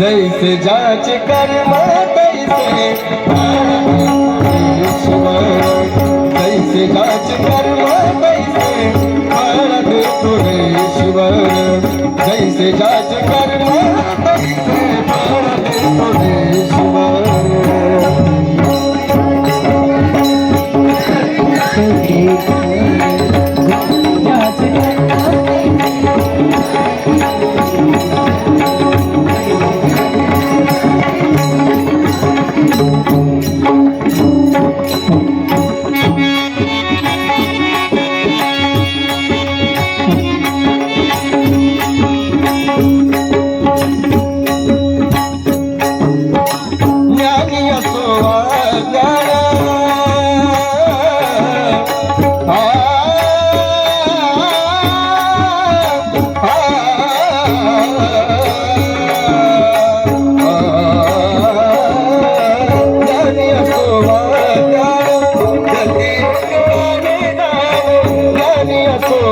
जैसे जाच कर्म तैसे। ईश्वर जैसे जाच कर्म तैसे। भारत तुरे ईश्वर जैसे जाच कर्म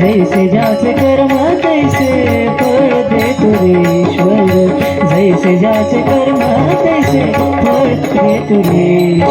जैसे जाच कर्म तैसे फळ दे तुरेश्वर जैसे जाच कर्म तैसे फळ दे तुरेश्वर।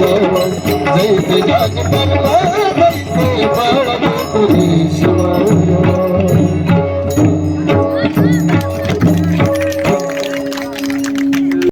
बाबा जैसे जग पर जैसे बाबा